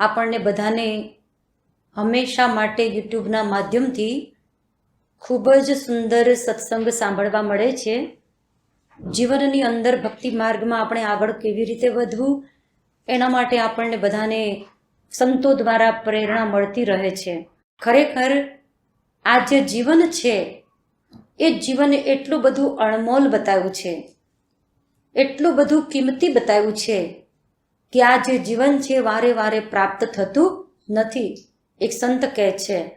આપણને બધાને હંમેશા માટે યુટ્યુબના માધ્યમથી ખૂબ જ સુંદર સત્સંગ સાંભળવા મળે છે. જીવનની અંદર ભક્તિ માર્ગમાં આપણે આગળ કેવી રીતે વધવું, એના માટે આપણને બધાને સંતો દ્વારા પ્રેરણા મળતી રહે છે. ખરેખર, આ જે જીવન છે, એ જીવન એટલું બધું અણમોલ બતાવ્યું છે, એટલું બધું કિંમતી બતાવ્યું છે કે આ જે જીવન છે વારે વારે પ્રાપ્ત થતું નથી. એક સંત કહે છે,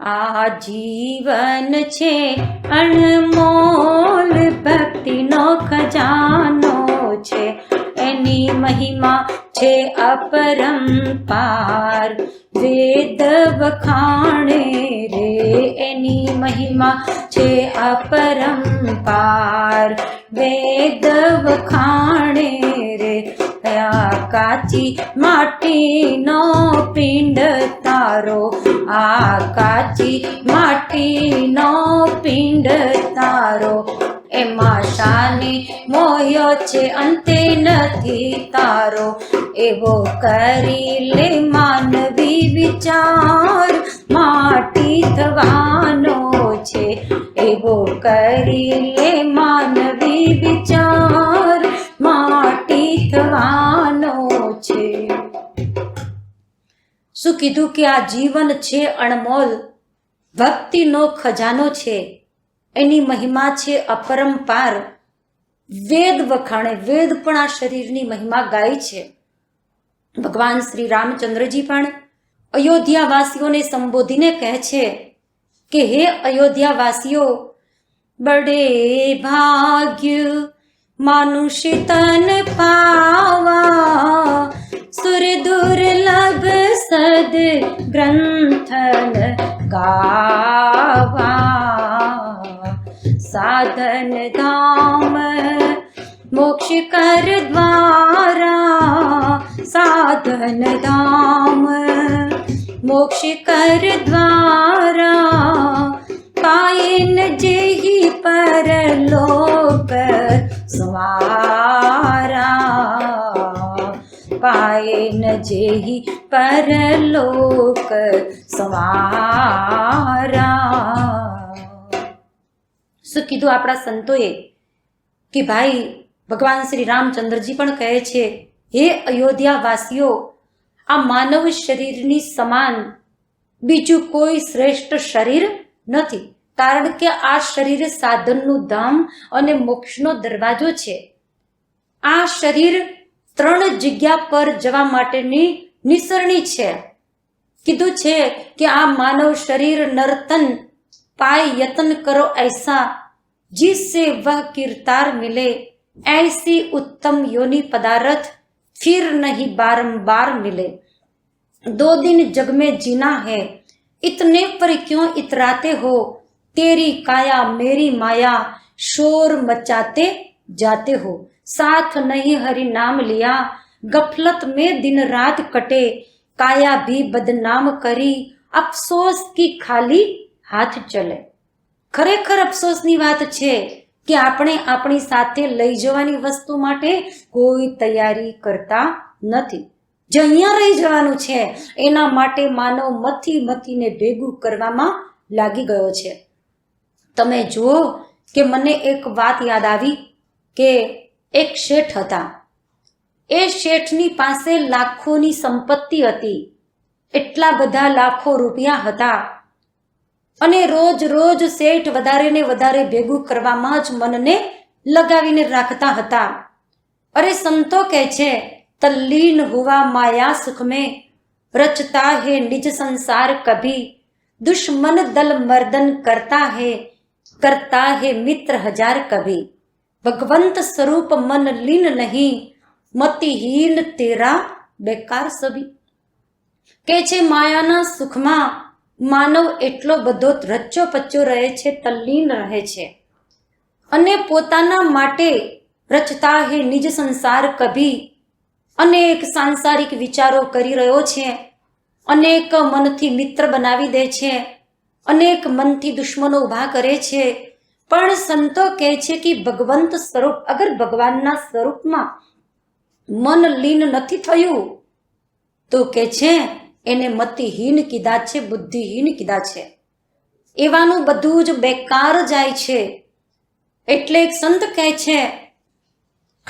આ જીવન છે અણમોલ, ભક્તિનો ખજાનો છે. એની મહિમા છે અપરંપાર વેદ વખાણે રે, એની મહિમા છે અપરંપાર વેદ વખાણે રે આ કાચી માટીનો પિંડ તારો. આ કાચી માટીનો પિંડ તારો. એમાં શાને મોયો છે અંતે નથી તારો. એવો કરી લે માનવી વિચાર, માટી થવાનો છે. એવો કરી લે માનવી વિચાર, માટી થવાનો છે. શું કીધું કે આ જીવન છે અણમોલ? ભક્તિનો ખજાનો છે. એની મહિમા છે અપરંપાર. વેદ વખાણે, વેદ પણ આ શરીરની મહિમા ગાય છે. ભગવાન શ્રી રામચંદ્રજી પણ અયોધ્યાવાસીઓને સંબોધીને કહે છે કે, હે અયોધ્યાવાસીઓ, બડે ભાગ્ય मनुष तन पावा। सुर दुर्लभ सद सद्ग्रन्थन् गावा। साधन धाम मोक्ष कर द्वारा। साधन धाम मोक्ष कर द्वारा। પાયન જેહી પરલોક સ્વારા પાયન જેહી પરલોક સ્વારા શું કીધું આપણા સંતોએ? કે ભાઈ, ભગવાન શ્રી રામચંદ્રજી પણ કહે છે, હે અયોધ્યાવાસીઓ, આ માનવ શરીરની સમાન બીજું કોઈ શ્રેષ્ઠ શરીર નથી કારણ કે આ શરીર સાધનનું ધામ અને મોક્ષનો દરવાજો છે આ શરીર ત્રણ જગ્યા પર જવા માટેની નિસરણી છે કીધું છે કે આ માનવ શરીર નર્તન पाए यत्न करो ऐसा जिससे वह किरतार मिले ऐसी उत्तम योनि पदार्थ फिर नहीं बारंबार मिले दो दिन जग में जीना है इतने पर क्यों इतराते हो तेरी काया मेरी माया शोर मचाते जाते हो साथ नहीं हरि नाम लिया गफलत में दिन रात कटे काया भी बदनाम करी अफसोस की खाली હાથ ચલે ખરેખર અફસોસની વાત છે કે આપણે આપણી સાથે લઈ જવાની વસ્તુ માટે કોઈ તૈયારી કરતા નથી જે અહીંયા રહી જવાનું છે, એના માટે માનવ મથી મથીને ભેગું કરવામાં લાગી ગયો છે. તમે જુઓ કે મને એક વાત યાદ આવી કે એક શેઠ હતા. એ શેઠની પાસે લાખોની સંપત્તિ હતી. એટલા બધા લાખો રૂપિયા હતા. અને રોજ રોજ શેઠ વધારે ને વધારે ભેગું કરવામાં જ મનને લગાવીને રાખતા હતા. અરે સંતો કહે છે તલ્લીન हुआ માયા सुख में રચતા है નિજ સંસાર કભી દુશ્મન દલ મર્દન કરતા है કરતા है મિત્ર હજાર कभी। ભગવંત સ્વરૂપ मन लीन નહીં મતિહીન તેરા બેકાર સભી કે છે, માયાના સુખમાં માનવ એટલો બધો રચ્ચો પચ્ચો રહે છે, તલ્લીન રહે છે. અને પોતાના માટે રચતા હે નિજ સંસાર કભી અનેક સાંસારિક વિચારો કરી રહ્યો છે. અનેક મનથી મિત્ર બનાવી દે છે. અનેક મનથી દુશ્મનો ઊભા કરે છે. પણ સંતો કહે છે કે ભગવંત સ્વરૂપ અગર ભગવાનના સ્વરૂપમાં મન લીન નથી થયું, તો કે છે, એને મતિહીન કીધા છે, બુદ્ધિહીન કીધા છે. એવાનું બધું જ બેકાર જાય છે. એટલે એક સંત કહે છે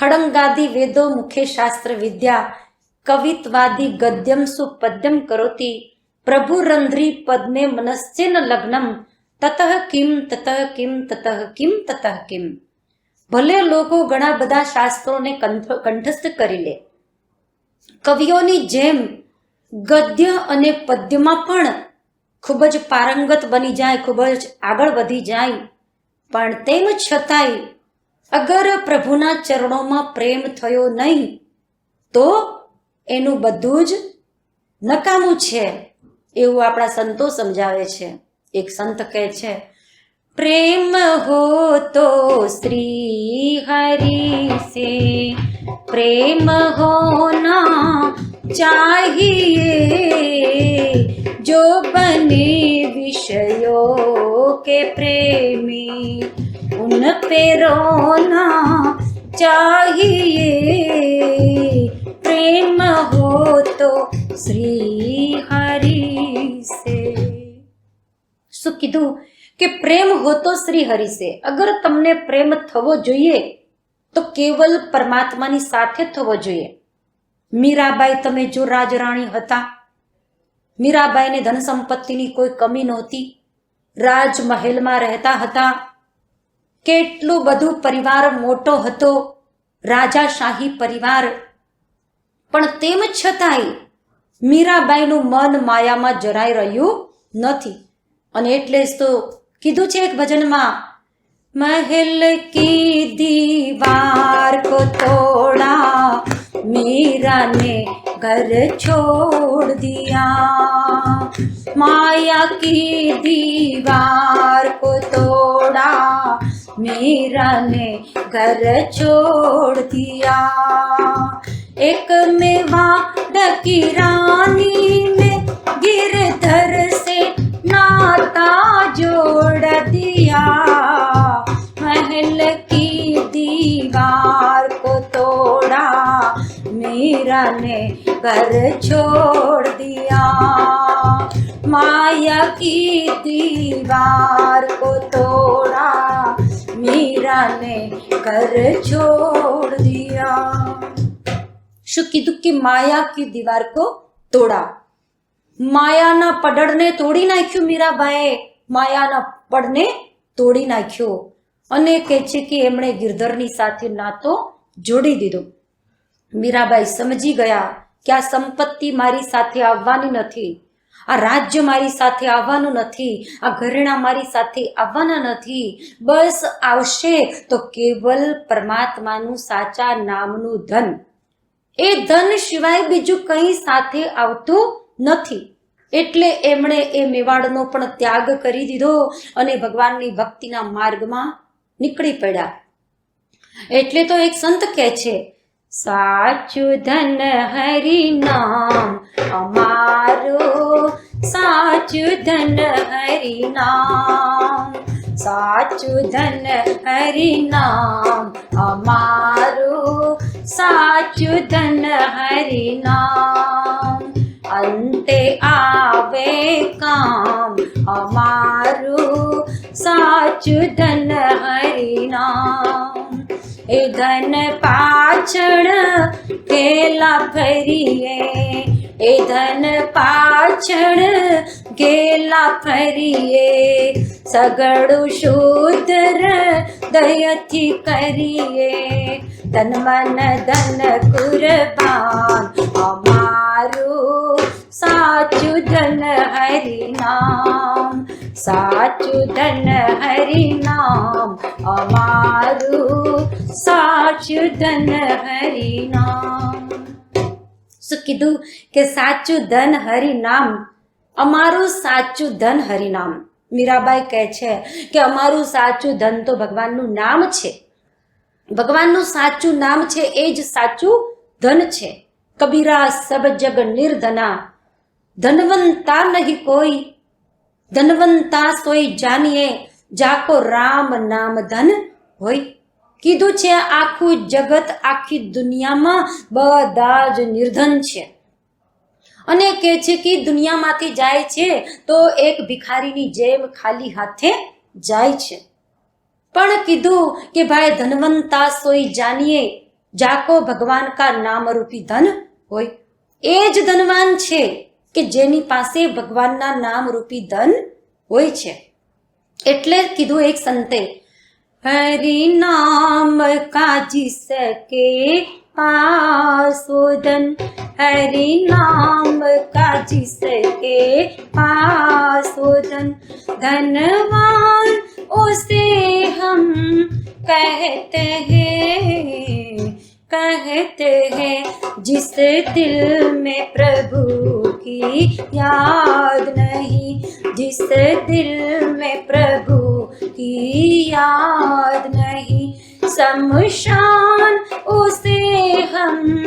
ખડંગાદી વેદો મુખે શાસ્ત્ર વિદ્યા, કવિત્વાદી ગદ્યમ સુપદ્યમ કરોતિ પ્રભુ રંધ્રી પદ્મે મનસ્ચેન લગ્નમ, તતઃ કિમ તતઃ કિમ તતઃ કિમ તતઃ કિમ. ભલે લોકો ઘણા બધા શાસ્ત્રોને કંઠ, કંઠસ્થ કરી લે. કવિઓની જેમ ગદ્ય અને પદ્યમાં પણ ખૂબ જ પારંગત બની જાય, ખૂબ જ આગળ વધી જાય. પણ તેમ છતાંય અગર પ્રભુના ચરણોમાં પ્રેમ થયો નહીં તો એનું બધું જ નકામું છે એવું આપણા સંતો સમજાવે છે એક સંત કહે છે પ્રેમ હો તો શ્રી હરિ સે પ્રેમ હોના चाहिए जो बने विषयों के प्रेमी उन पे रोना चाहिए प्रेम हो तो श्री हरि से શું કીધું કે પ્રેમ હો તો શ્રી હરિ સે અગર તમને પ્રેમ થવો જોઈએ તો કેવલ પરમાત્માની સાથે થવો જોઈએ મીરાબાઈ તમે જો રાજરાણી હતા મીરાબાઈને ધન સંપત્તિની કોઈ કમી નહોતી રાજમહેલમાં રહેતા હતા કેટલું બધું પરિવાર મોટો હતો રાજાશાહી પરિવાર પણ તેમ છતાંય મીરાબાઈનું મન માયામાં જરાઈ રહ્યું નથી અને એટલે જ તો કીધું છે એક ભજનમાં महल की दीवार को तोड़ा मीरा ने घर छोड़ दिया। माया की दीवार को तोड़ा। मीरा ने घर छोड़ दिया। एक मेवा डकी रानी ने गिरधर से नाता जोड़ दिया। महल की दीवार को तोड़ा मीरा ने घर छोड़ दिया माया की दीवार को तोड़ा मीरा ने घर छोड़ दिया શું કીધું કે માયા કી દીવાર કો તોડા માયાના પડડને તોડી નાખ્યું મીરાબાઈએ માયાના પડને તોડી નાખ્યો અને કહે છે કે એમણે ગિરધરની સાથે નાતો જોડી દીધો. મીરાબાઈ સમજી ગયા કે આ સંપત્તિ મારી સાથે આવવાની નથી. આ રાજ્ય મારી સાથે આવવાનું નથી. આ ઘરેણા મારી સાથે આવવાના નથી. બસ આવશે તો કેવલ પરમાત્માનું સાચા નામનું ધન. એ ધન સિવાય બીજું કંઈ સાથે આવતું નથી. એટલે એમણે એ મેવાડનો પણ ત્યાગ કરી દીધો અને ભગવાનની ભક્તિના માર્ગમાં નીકળી પડ્યા. એટલે તો એક સંત કહે છે, સાચું ધન હરિ નામ, અમારું સાચું ધન હરિ નામ, સાચું ધન હરિ નામ, અમારું સાચું ધન હરિ નામ, અંતે આવે કામ અમારું સાચું ધન હરિનામ એ ધન પાછળ ગેલા ફરીએ એ ધન પાછળ ગેલા ફરીએ સગડું શુદ્ર દયથી કરીએ તન મન ધન કુરબાન અમારું સાચું ધન હરિનામ સાચું ધન હરિનામ અમારું સાચું ધન હરિનામ શું કીધું કે સાચું ધન હરિનામ અમારું સાચું ધન હરિનામ મીરાબાઈ કહે છે કે અમારું સાચું ધન તો ભગવાનનું નામ છે. ભગવાનનું સાચું નામ છે એ જ સાચું ધન છે. કબીરા સબ જગ નિર્ધના. ધનવંતા નહીં કોઈ ધનવંતા સોઈ જાનીએ, જાકો રામ નામ ધન હોય. કીધું છે, આખું જગત, આખી દુનિયામાં બધા જ નિર્ધન છે. અને કહે છે કે દુનિયામાંથી જાય છે, તો એક ભિખારીની જેમ ખાલી હાથે જાય છે. પણ કીધું કે ભાઈ ધનવંતા સોઈ જાનીએ, જાકો ભગવાન કા નામ રૂપી ધન હોય. એ જ ધનવાન છે. કે જેની પાસે ભગવાનના નામ રૂપી ધન હોય છે. એટલે કીધું એક સંતે, હરી નામ કાજી સકે પાસોદન હરી નામ કાજી સકે પાસોદન ધનવાન ઓસે હમ કહેતે હૈ कहते हैं, जिस दिल में प्रभु की याद नहीं, जिस दिल में प्रभु की याद नहीं समशान उसे हम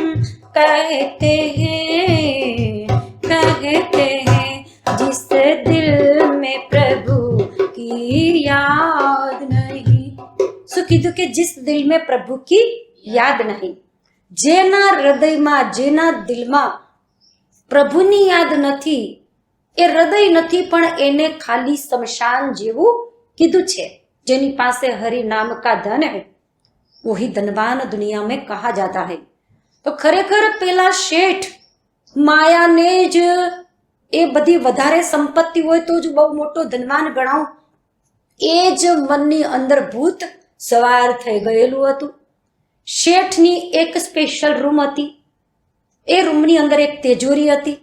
कहते हैं कहते हैं, जिस दिल में प्रभु की याद नहीं। सुखी दुखी जिस दिल में प्रभु की યાદ નહીં. જેના હૃદયમાં, જેના દિલમાં પ્રભુની યાદ નથી, એ હૃદય નથી, પણ એને ખાલી સ્મશાન જેવું કીધું છે. જેની પાસે હરિ નામ કા ધન હૈ. વહી ધનવાન દુનિયા મેં કહા જાતા હૈ. તો ખરેખર પેલા શેઠ માયાને જ એ બધી વધારે સંપત્તિ હોય તો જ બહુ મોટો ધનવાન ગણાવું. એ જ મનની અંદર ભૂત સવાર થઈ ગયેલું હતું. શેઠની એક સ્પેશિયલ રૂમ હતી. એ રૂમની અંદર એક તેજોરી હતી.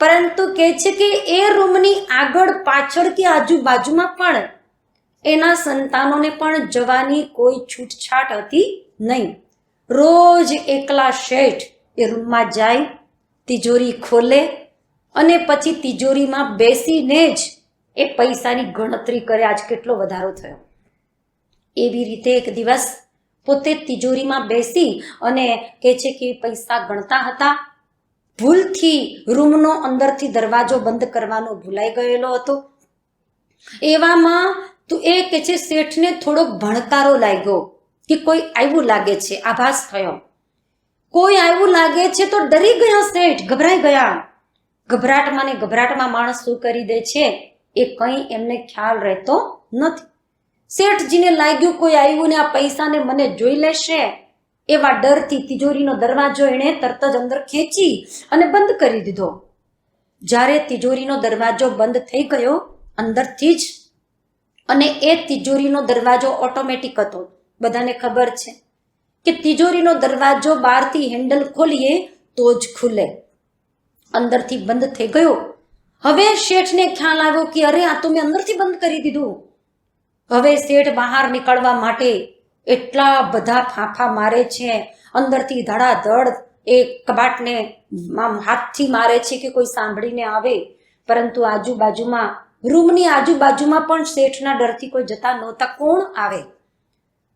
પરંતુ કહે છે કે એ રૂમની આગળ પાછળ કે આજુબાજુમાં પણ એના સંતાનોને પણ જવાની કોઈ છૂટછાટ હતી નહીં. રોજ એકલા શેઠ એ રૂમમાં જાય, તિજોરી ખોલે અને પછી તિજોરીમાં બેસીને જ એ પૈસાની ગણતરી કરે. આજ કેટલો વધારો થયો. એવી રીતે એક દિવસ પોતે તિજોરીમાં બેસી અને કહે છે કે પૈસા ગણતા હતા. ભૂલથી રૂમનો અંદરથી દરવાજો બંધ કરવાનો ભૂલાઈ ગયેલો હતો. એવામાં તો એ કે છે શેઠને થોડોક ભણકારો લાગ્યો કે કોઈ આવ્યું લાગે છે, આભાસ થયો. કોઈ આવ્યું લાગે છે તો ડરી ગયા શેઠ, ગભરાઈ ગયા. ગભરાટમાં ને ગભરાટમાં માણસ શું કરી દે છે એ કંઈ એમને ખ્યાલ રહેતો નથી. શેઠજીને લાગ્યું કોઈ આવ્યું ને આ પૈસાને મને જોઈ લેશે? એવા ડરથી તિજોરીનો દરવાજો એણે તરત જ અંદર ખેંચી અને બંધ કરી દીધો. જ્યારે તિજોરીનો દરવાજો બંધ થઈ ગયો, અંદરથી જ અને એ તિજોરીનો દરવાજો ઓટોમેટિક હતો. બધાને ખબર છે કે તિજોરીનો દરવાજો બહારથી હેન્ડલ ખોલીએ તો જ ખુલે. અંદરથી બંધ થઈ ગયો. હવે શેઠને ખ્યાલ આવ્યો કે અરે, આ તો મેં અંદરથી બંધ કરી દીધું. હવે શેઠ બહાર નીકળવા માટે એટલા બધા ફાંફા મારે છે. અંદરથી ધડાધડ એ કબાટને હાથથી મારે છે કે કોઈ સાંભળીને આવે. પરંતુ આજુબાજુમાં, રૂમની આજુબાજુમાં પણ શેઠના ડરથી કોઈ જતા નહોતા. કોણ આવે?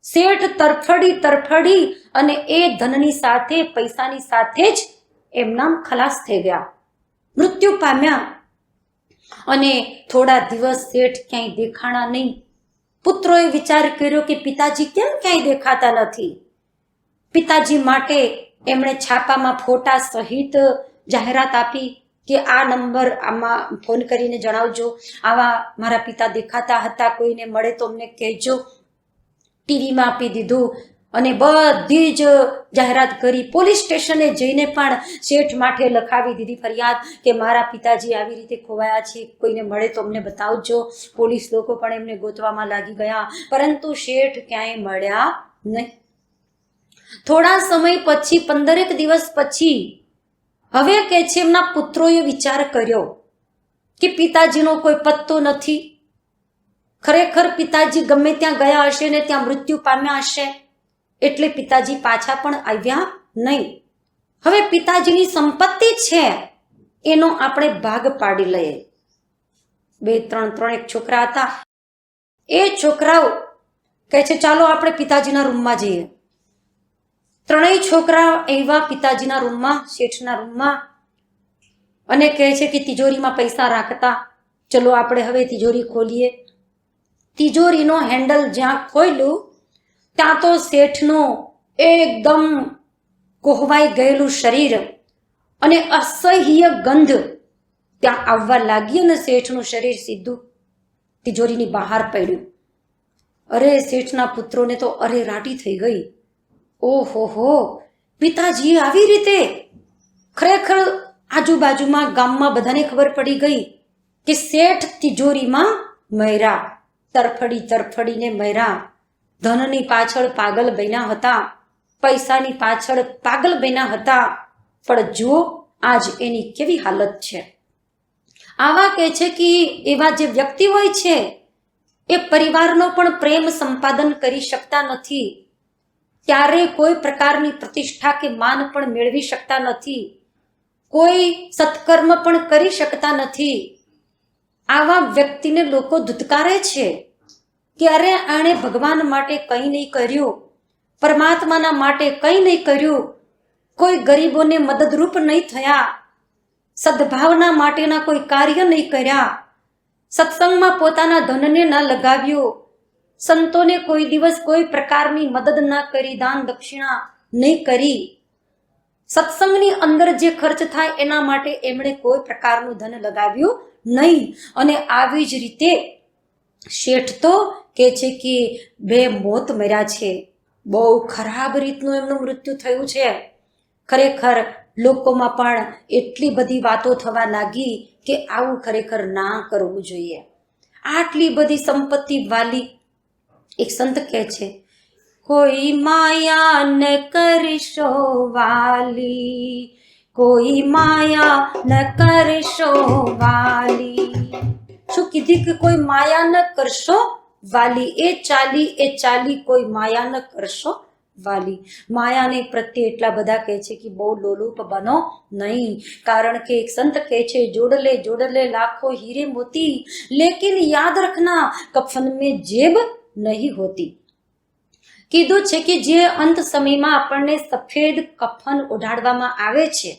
શેઠ તરફડી તરફડી અને એ ધનની સાથે, પૈસાની સાથે જ એમના ખલાસ થઈ ગયા. મૃત્યુ પામ્યા. અને થોડા દિવસ શેઠ ક્યાંય દેખાણા નહીં. પુત્રોએ વિચાર કર્યો કે પિતાજી કેમ ક્યાંય દેખાતા નથી? પિતાજી માટે એમણે છાપામાં ફોટા સહિત જાહેરાત આપી કે આ નંબર આમાં ફોન કરીને જણાવજો. આવા મારા પિતા દેખાતા હતા, કોઈને મળે તો અમને કહેજો. ટીવીમાં આપી દીધું. અને બધી જ જાહેરાત કરી. પોલીસ સ્ટેશને જઈને પણ શેઠ માટે લખાવી દીધી ફરિયાદ કે મારા પિતાજી આવી રીતે ખોવાયા છે, કોઈને મળે તો અમને બતાવજો. પોલીસ લોકો પણ એમને ગોતવામાં લાગી ગયા. પરંતુ શેઠ ક્યાંય મળ્યા નહીં. થોડા સમય પછી, પંદરેક દિવસ પછી, હવે કે છે એમના પુત્રોએ વિચાર કર્યો કે પિતાજીનો કોઈ પત્તો નથી. ખરેખર પિતાજી ગમે ત્યાં ગયા હશે ને ત્યાં મૃત્યુ પામ્યા હશે. એટલે પિતાજી પાછા પણ આવ્યા નહીં. હવે પિતાજીની સંપત્તિ છે, એનો આપણે ભાગ પાડી લઈએ. બે, ત્રણ ત્રણ એક છોકરા હતા. એ છોકરાઓ કહે છે, ચાલો આપણે પિતાજીના રૂમમાં જઈએ. ત્રણેય છોકરા એવા પિતાજીના રૂમમાં, શેઠના રૂમમાં, અને કહે છે કે તિજોરીમાં પૈસા રાખતા, ચલો આપણે હવે તિજોરી ખોલીએ. તિજોરીનો હેન્ડલ જ્યાં ખોલ્યું ત્યાં તો શેઠનું એકદમ કોહવાઈ ગયેલું શરીર અને અસહ્ય ગંધ ત્યાં આવવા લાગી અને શેઠનું શરીર સીધું તિજોરીની બહાર પડ્યું. અરે, શેઠના પુત્રોને તો અરે રાટી થઈ ગઈ. ઓહો હો, પિતાજી આવી રીતે? ખરેખર આજુબાજુમાં ગામમાં બધાને ખબર પડી ગઈ કે શેઠ તિજોરીમાં મયરા, તરફડી તરફડીને મયરા. ધનની પાછળ પાગલ બન્યા હતા, પૈસાની પાછળ પાગલ બન્યા હતા. પણ જુઓ, આજ એની કેવી હાલત છે. આવા કહે છે કે એવા જે વ્યક્તિ હોય છે, એ પરિવારનો પણ પ્રેમ સંપાદન કરી શકતા નથી. ત્યારે કોઈ પ્રકારની પ્રતિષ્ઠા કે માન પણ મેળવી શકતા નથી. કોઈ સત્કર્મ પણ કરી શકતા નથી. આવા વ્યક્તિને લોકો ધુતકારે છે. અરે આણે ભગવાન માટે કંઈ નહીં કર્યું. પરમાત્માના માટે કંઈ નહીં કર્યું. કોઈ ગરીબોને મદદરૂપ નહીં થયા. સદભાવના માટેના કોઈ કાર્ય નહીં કર્યા. સત્સંગમાં પોતાના ધનને ન લગાવ્યું. સંતોને કોઈ દિવસ કોઈ પ્રકારની મદદ ન કરી, દાન દક્ષિણા નહીં કરી. સત્સંગની અંદર જે ખર્ચ થાય એના માટે એમણે કોઈ પ્રકારનું ધન લગાવ્યું નહીં. અને આવી જ રીતે શેઠ તો કે છે કે બે મોત મર્યા છે. બહુ ખરાબ રીતનું એમનું મૃત્યુ થયું છે. ખરેખર લોકોમાં પણ એટલી બધી વાતો થવા લાગી કે આવું ખરેખર ના કરવું જોઈએ. આટલી બધી સંપત્તિ વાલી એક સંત કહે છે, કોઈ માયા ન કરશો વાલી. કોઈ માયા ન કરશો વાલી. શું કીધી કે કોઈ માયા ન કરશો? વાલી એ ચાલી એ ચાલી કોઈ માયા ન કરશો? વાલી. માયાને પ્રત્યે એટલા બધા કહે છે કે બહુ લોલુપ બનો નહીં. કારણ કે એક સંત કહે છે જોડલે જોડલે લાખો હીરે મોતી. લેકિન યાદ રખના, કફન મેં જેબ નહીં હોતી. કીધું છે કે જે અંત સમયમાં આપણને સફેદ કફન ઓઢાડવામાં આવે છે,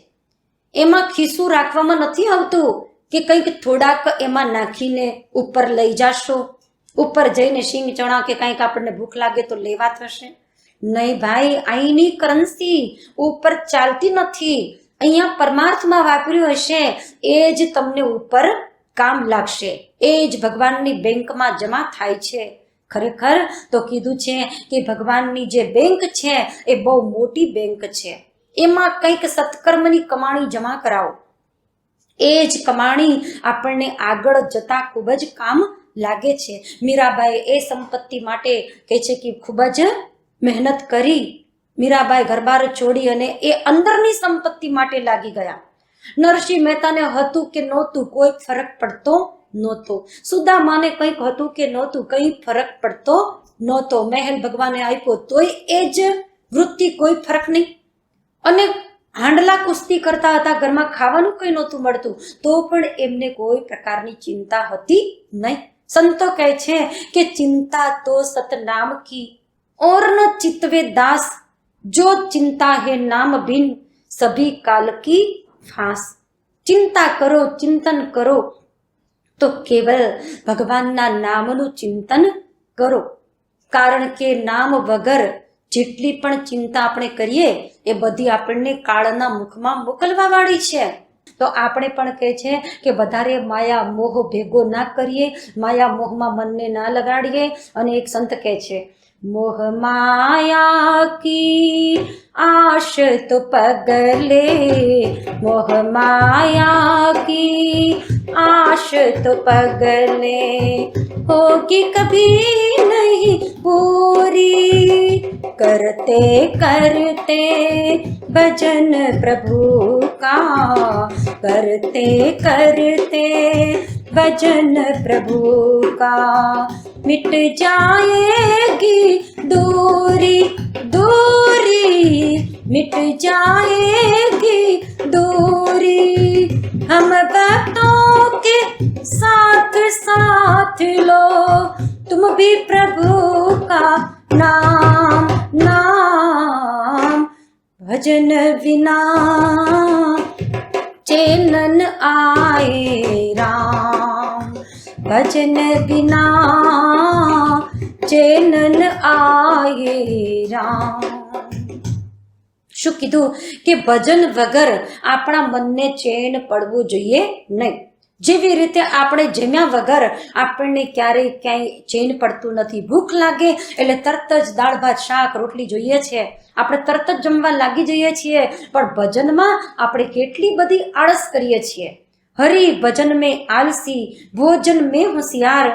એમાં ખિસ્સું રાખવામાં નથી આવતું. કે કંઈક થોડાક એમાં નાખીને ઉપર લઈ જાશો. ઉપર જઈને શીંગ ચણા કે કંઈક આપણને ભૂખ લાગે તો લેવા થશે. નહીં ભાઈ, અહીંની કરન્સી ઉપર ચાલતી નથી. અહીંયા પરમાર્થમાં વાપર્યું હશે. એ જ તમને ઉપર કામ લાગશે. એ જ ભગવાનની બેંકમાં જમા થાય છે. ખરેખર તો કીધું છે કે ભગવાનની જે બેંક છે એ બહુ મોટી બેંક છે. એમાં કંઈક સત્કર્મની કમાણી જમા કરાવો. એ જ કમાણી આપણને આગળ જતા ખૂબ જ કામ લાગે છે. મીરાબાઈ એ સંપત્તિ માટે કહે છે કે ખૂબ જ મહેનત કરી. મીરાબાઈ ઘરબાર છોડી અને એ અંદરની સંપત્તિ માટે લાગી ગયા. નરસિંહ મહેતાને હતું કે નહોતું, કોઈ ફરક પડતો નહોતો. સુદામાને કંઈક હતું કે નહોતું, કંઈ ફરક પડતો નહોતો. મહેલ ભગવાને આપ્યો, તોય એ જ વૃત્તિ કોઈ ફરક નહીં. અને હાંડલા કુસ્તી કરતા હતા, ઘરમાં ખાવાનું કંઈ નહોતું મળતું, તો પણ એમને કોઈ પ્રકારની ચિંતા હતી નહીં. સંતો કહે છે કે ચિંતા તો સતનામ કી ઓર ન ચિતવે દાસ, જો ચિંતા હે નામ બિન સભી કાલ કી ફાંસ. ચિંતા કરો, ચિંતન કરો, તો કેવલ ભગવાનના નામનું ચિંતન કરો. કારણ કે નામ વગર જેટલી પણ ચિંતા આપણે કરીએ, એ બધી આપણને કાળના મુખમાં મોકલવા વાળી છે. તો આપણે પણ કહે છે કે વધારે માયા મોહ ભેગો ના કરીએ, માયા મોહમાં મનને ના લગાડીએ, અને એક સંત કહે છે मोह माया की आश तो पगले मोह माया की आश तो पगले होगी कभी नहीं पूरी करते करते भजन प्रभु का करते करते भजन प्रभु का मिट जाएगी दूरी दूरी मिट जाएगी दूरी हम भक्तों के साथ साथ लो तुम भी प्रभु का नाम नाम भजन बिना चेनन आए राम ભજન ગિના ચેનન આયે રામ. શું કીધું? કે ભજન વગર આપણા મનને ચેન પડવું જોઈએ નહીં. જેવી રીતે આપણે જમ્યા વગર આપણને ક્યારેય ક્યાંય ચેન પડતું નથી. ભૂખ લાગે એટલે તરત જ દાળ, ભાત, શાક, રોટલી જોઈએ છે. આપણે તરત જ જમવા લાગી જઈએ છીએ. પણ ભજનમાં આપણે કેટલી બધી આળસ કરીએ છીએ. હરી ભજન મેં આલસી ભોજન મેં होशियार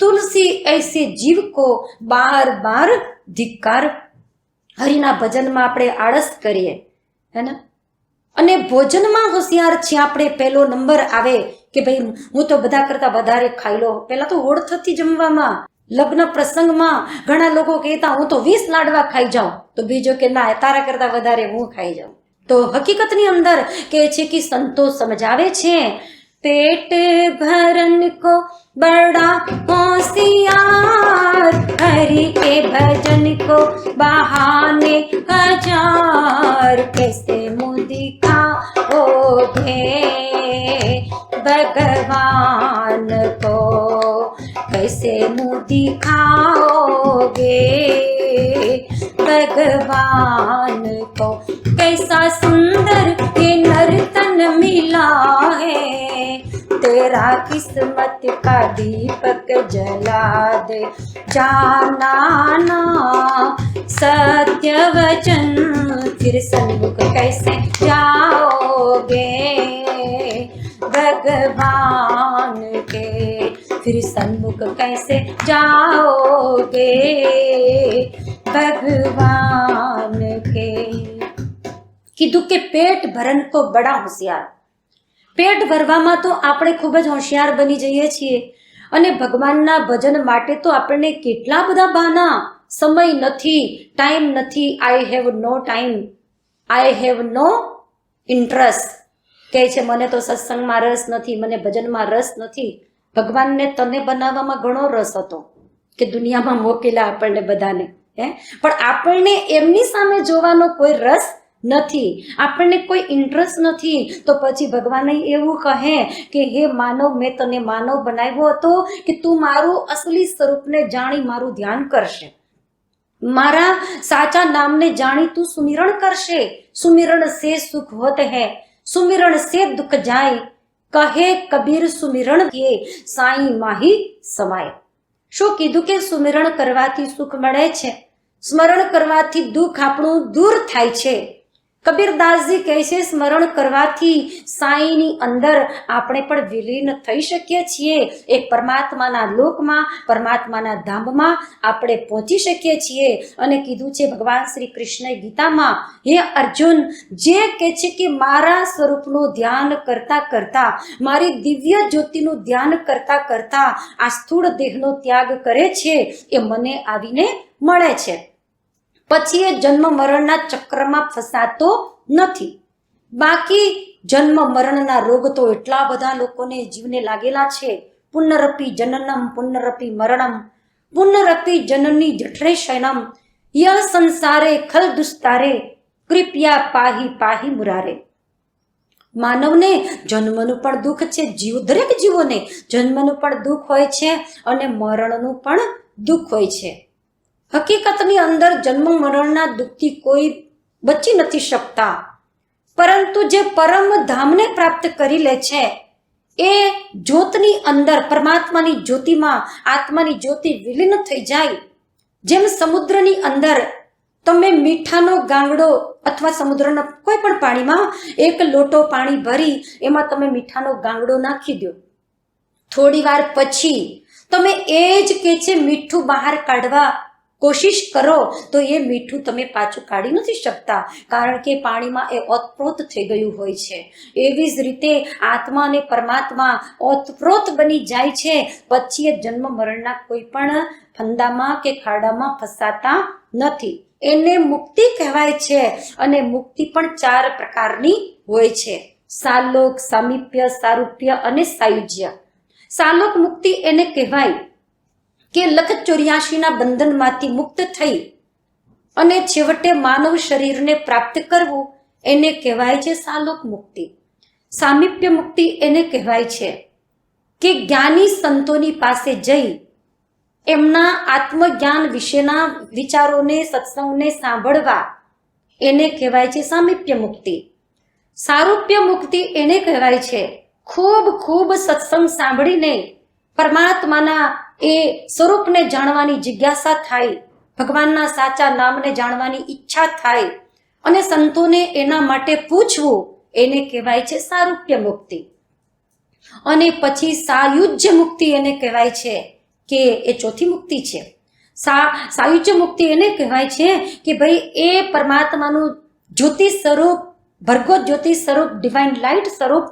તુલસી ऐसे जीव को બાર બાર ધિક્કાર. હરિના ભજનમાં આપણે આળસ કરીએ, હે ને? અને ભોજનમાં હોશિયાર છીએ આપણે, પહેલો નંબર આવે કે ભાઈ હું તો બધા કરતા વધારે ખાઈ લો. પહેલા તો હોળ થતી જમવામાં, લગ્ન પ્રસંગમાં ઘણા લોકો કહેતા, હું તો વીસ લાડવા ખાઈ જાઉં. તો બીજો કે, ના, તારા કરતા વધારે હું ખાઈ જાઉં. તો હકીકતની અંદર કહે છે કે સંતો સમજાવે છે પેટ ભરન કો બડા હોશિયાર હરી કે ભજન કો બહાને હજાર कैसे મોદી કા ઓગે ભગવાન કો कैसे मुँह दिखाओगे भगवान को कैसा सुंदर ये नर्तन मिला है तेरा किस्मत का दीपक जला दे जाना ना सत्य वचन फिर सन्मुख कैसे जाओगे भगवान के फिर सन्मुख कैसे जाओगे भगवान के કીધું કે પેટ ભરણ કો બડા હોશિયાર પેટ ભરવામાં તો આપણે ખૂબ જ હોશિયાર બની જઈએ છીએ અને ભગવાનના ભજન માટે તો આપણને કેટલા બધા બહાના સમય નથી ટાઈમ નથી I have no time I have no interest કહે છે, મને તો સત્સંગમાં રસ નથી, મને ભજનમાં રસ નથી. ભગવાનને તને બનાવવામાં ઘણો રસ હતો કે દુનિયામાં મોકેલા આપણને બધાને, હે? પણ આપણને એમની સામે જોવાનો કોઈ રસ નથી. આપણને કોઈ ઇન્ટરેસ્ટ નથી. તો પછી ભગવાને એવું કહે કે, હે માનવ, મેં તને માનવ બનાવ્યો હતો કે તું મારું અસલી સ્વરૂપને જાણી મારું ધ્યાન કરશે. મારા સાચા નામને જાણી તું સુમિરણ કરશે. સુમિરણ સે સુખ હોત હૈ. સુમિરણ સે દુઃખ જાય, કહે કબીર સુમિરણ કે સાઈ માહી સમાય. શું કીધું કે સુમિરણ કરવાથી સુખ મળે છે? સ્મરણ કરવાથી દુઃખ આપણું દૂર થાય છે. કબીરદાસજી કહે છે, સ્મરણ કરવાથી સાંઈની અંદર આપણે પણ વિલીન થઈ શકીએ છીએ. એ પરમાત્માના લોકમાં, પરમાત્માના ધામમાં આપણે પહોંચી શકીએ છીએ. અને કીધું છે, ભગવાન શ્રી કૃષ્ણ ગીતામાં, હે અર્જુન, જે કહે છે કે મારા સ્વરૂપનું ધ્યાન કરતા કરતા, મારી દિવ્ય જ્યોતિનું ધ્યાન કરતા કરતા આ સ્થૂળ દેહનો ત્યાગ કરે છે, એ મને આવીને મળે છે. પછી એ જન્મ મરણના ચક્રમાં ફસાતો નથી. બાકી જન્મ મરણના રોગ તો એટલા બધા લોકોને જીવને લાગેલા છે. પુનરપી જનનમ, પુનરપી મરણમ, પુનરપી જનની જઠરે શયનમ ય સંસારે ખલ દુસ્તારે, કૃપયા પાહી પાહી મુરારે. માનવને જન્મનું પણ દુઃખ છે, જીવ દરેક જીવોને જન્મનું પણ દુઃખ હોય છે અને મરણનું પણ દુઃખ હોય છે. હકીકતની અંદર જન્મ મરણના દુઃખથી કોઈ બચી નથી શકતા. પરંતુ જે પરમ ધામને પ્રાપ્ત કરી લે છે, એ જ્યોતની અંદર, પરમાત્માની જ્યોતિમાં, આત્માની જ્યોતિ વિલીન થઈ જાય. જેમ સમુદ્રની અંદર તમે મીઠાનો ગાંગડો અથવા સમુદ્રના કોઈ પણ પાણીમાં એક લોટો પાણી ભરી, એમાં તમે મીઠાનો ગાંગડો નાખી દો. થોડી વાર પછી તમે એ જ કે છે, મીઠું બહાર કાઢવા. કોશિશ કરો, તો એ મીઠું તમે પાછું કાઢી નથી શકતા. કારણ કે પાણીમાં એ ઓતપ્રોત થઈ ગયું હોય છે. એવી જ રીતે આત્મા અને પરમાત્મા ઓતપ્રોત બની જાય છે. પછી એ જન્મ મરણના કોઈ પણ ફંદામાં કે ખાડામાં ફસાતા નથી. એને મુક્તિ કહેવાય છે અને મુક્તિ પણ ચાર પ્રકારની હોય છે. સાલોક, સામીપ્ય, સારૂપ્ય અને સાયુજ્ય. સાલોક મુક્તિ એને કહેવાય. કે લખ ચોર્યાસીના બંધનમાંથી મુક્ત થઈ અને છેવટે માનવ શરીરને પ્રાપ્ત કરવું એને કહેવાય છે સાલોક મુક્તિ. સામીપ્ય મુક્તિ એને કહેવાય છે કે જ્ઞાની સંતોની પાસે જઈ એમના આત્મજ્ઞાન વિશેના વિચારોને સત્સંગને સાંભળવા એને કહેવાય છે સામીપ્ય મુક્તિ. સારૂપ્ય મુક્તિ એને કહેવાય છે ખૂબ ખૂબ સત્સંગ સાંભળીને પરમાત્માના એ સ્વરૂપને જાણવાની જિજ્ઞાસા થાય, ભગવાનના સાચા નામને જાણવાની ઈચ્છા થાય અને સંતોને એના માટે પૂછવું એને કહેવાય છે સારૂપ્ય મુક્તિ. અને પછી સાયુજ્ય મુક્તિ એને કહેવાય છે કે એ ચોથી મુક્તિ છે. સા, સાયુજ્ય મુક્તિ એને કહેવાય છે કે ભાઈ એ પરમાત્માનું જ્યોતિ સ્વરૂપ ભરગોત જ્યોતિ સ્વરૂપ ડિવાઇન લાઇટ સ્વરૂપ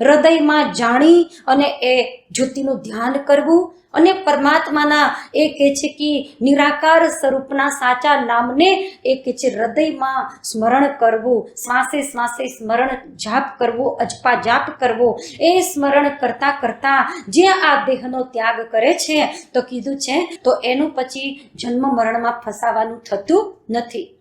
હૃદયમાં જાણી અને એ જ્યોતિનું ધ્યાન કરવું. અને પરમાત્માના એ કહે છે કે નિરાકાર સ્વરૂપના સાચા નામને એ કહે છે હૃદયમાં સ્મરણ કરવું. શ્વાસે શ્વાસે સ્મરણ જાપ કરવો, અજપા જાપ કરવો. એ સ્મરણ કરતા કરતા જે આ દેહનો ત્યાગ કરે છે, તો કીધું છે, તો એનું પછી જન્મ મરણમાં ફસાવાનું થતું નથી.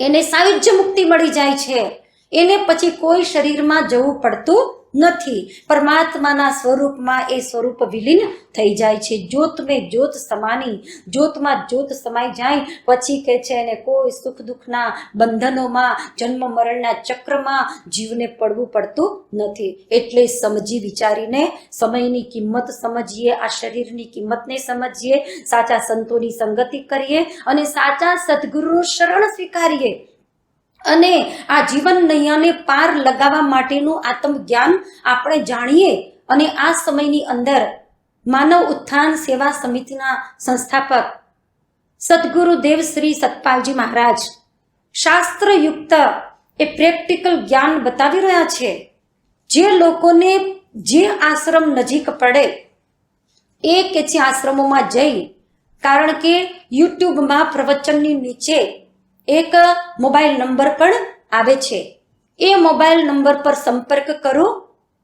એને સાયુજ્ય મુક્તિ મળી જાય છે. એને પછી કોઈ શરીરમાં જવું પડતું નથી. પરમાત્માના સ્વરૂપમાં એ સ્વરૂપ વિલીન થઈ જાય છે. જ્યોત મેં જ્યોત સમાની, જ્યોતમાં જ્યોત સમાઈ જાય. પછી કે છે, એને કોઈ સુખ દુઃખના બંધનોમાં, જન્મ મરણના ચક્રમાં જીવને પડવું પડતું નથી. એટલે સમજી વિચારીને સમયની કિંમત સમજીએ, આ શરીરની કિંમતને સમજીએ, સાચા સંતોની સંગતિ કરીએ અને સાચા સદગુરુનું શરણ સ્વીકારીએ. અને આ જીવન નૈયાને પાર લગાવવા માટેનું આત્મજ્ઞાન આપણે જાણીએ અને આ સમયની અંદર માનવ ઉત્થાન સેવા સમિતિના સંસ્થાપક સદગુરુદેવ શ્રી સતપાલજી મહારાજ શાસ્ત્રયુક્ત એ પ્રેક્ટિકલ જ્ઞાન બતાવી રહ્યા છે. જે લોકોને જે આશ્રમ નજીક પડે એ કે છે આશ્રમોમાં જઈ, કારણ કે યુટ્યુબમાં પ્રવચનની નીચે એક મોબાઈલ નંબર પણ આવે છે. એ મોબાઈલ નંબર પર સંપર્ક કરો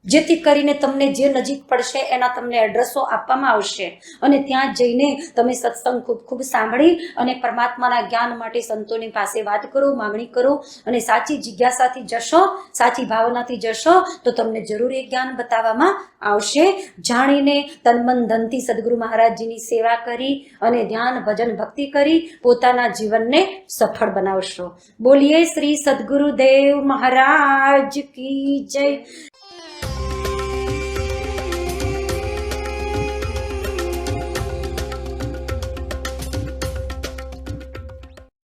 જેથી કરીને તમને જે નજીક પડશે એના તમને એડ્રેસો આપવામાં આવશે. અને ત્યાં જઈને તમે સત્સંગ ખૂબ ખૂબ સાંભળી અને પરમાત્માના જ્ઞાન માટે સંતોની પાસે વાત કરો, માગણી કરો અને સાચી જિજ્ઞાસાથી જશો, સાચી ભાવનાથી જશો, તો તમને જરૂર જ્ઞાન બતાવવામાં આવશે. જાણીને તનમન ધનથી સદગુરુ મહારાજજીની સેવા કરી અને ધ્યાન, ભજન, ભક્તિ કરી પોતાના જીવનને સફળ બનાવશો. બોલીએ શ્રી સદગુરુદેવ મહારાજ કી જય.